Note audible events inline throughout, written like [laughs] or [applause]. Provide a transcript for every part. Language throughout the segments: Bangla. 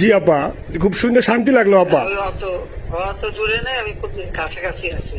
জি আপা। খুব সুন্দর শান্তি লাগল আপা। অত অত দূরে নাই আমি কাছাকাছি আছি।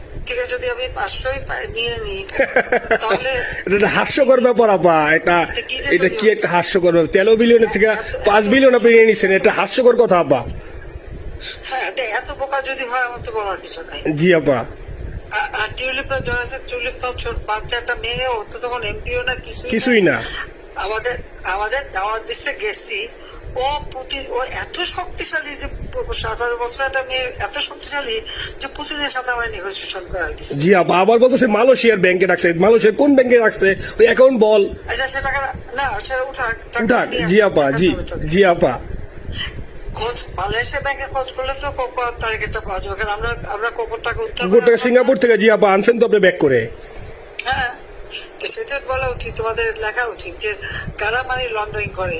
থেকে যদি আমি পাঁচশোই নিয়ে নিই তাহলে [laughs] এটা হাস্যকর ব্যাপার আপা। এটা এটা কি একটা হাস্যকর ব্যাপার? তেরো বিলিয়নের থেকে পাঁচ বিলিয়ন আপনি নিয়ে নিচ্ছেন এটা হাস্যকর কথা আপা। হ্যাঁ এত বোকা যদি হয় আমার তো বলার কিছু নাই। জি আপা। আর- টিউলিপরা জড়াছে টিউলিপ তো ছোট বাচ্চা একটা মেয়ে ও তো তখন এমপিও না কিছুই না। কিছুই না। আমাদের আমাদের দাওয়াত দিচ্ছে গেছি। ও এত শক্তিশালী যে সতেরো বছর একটা মেয়ে এত শক্তিশালী যে পুতিনের সাথে আমার নেগোসিয়েশন করাই দিচ্ছে জি আপা আবার বলতেছে মালয়েশিয়ার ব্যাংকে রাখছে মালয়েশিয়ার কোন ব্যাংকে রাখছে ওই অ্যাকাউন্ট বল। আচ্ছা সে টাকা না সেটা উঠাক উঠাক। জি আপা জি জি আপা খোঁজ মালয়েশিয়া ব্যাংকে খোঁজ করলে তো কোকোর টার্গেটটা পাওয়া যাবে। আমরা আমরা কোকোর টাকা উত্তর গোটা সিঙ্গাপুর থেকে জি আপা আনছেন তো আপনি ব্যাক করে। হ্যাঁ। সেটা বলা উচিত তোমাদের লেখা উচিত যে কারা মানি লন্ডারিং করে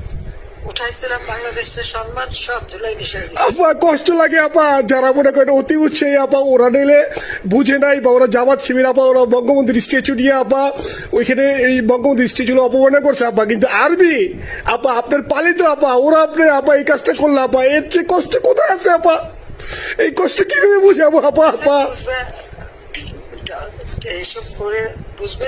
উঠাইছিলাম বাংলাদেশের সম্মান সব ধুলাই মিশাই আপা কষ্ট লাগে আপা। যারা মনে করেন অতি উৎসাহী আপা ওরা নিলে বুঝে নাই বা ওরা জামাত শিবির আপা ওরা বঙ্গবন্ধুর স্ট্যাচু নিয়ে আপা ওইখানে এই বঙ্গবন্ধুর স্ট্যাচু অপমাননা করছে আপা। কিন্তু আরবি আপা আপনার পালিত আপা ওরা আপনি আপা এই কাজটা করল আপা এর চেয়ে কষ্ট কোথায় আছে আপা? এই কষ্ট কীভাবে বুঝাবো আপা আপা? এইসব করে বুঝবে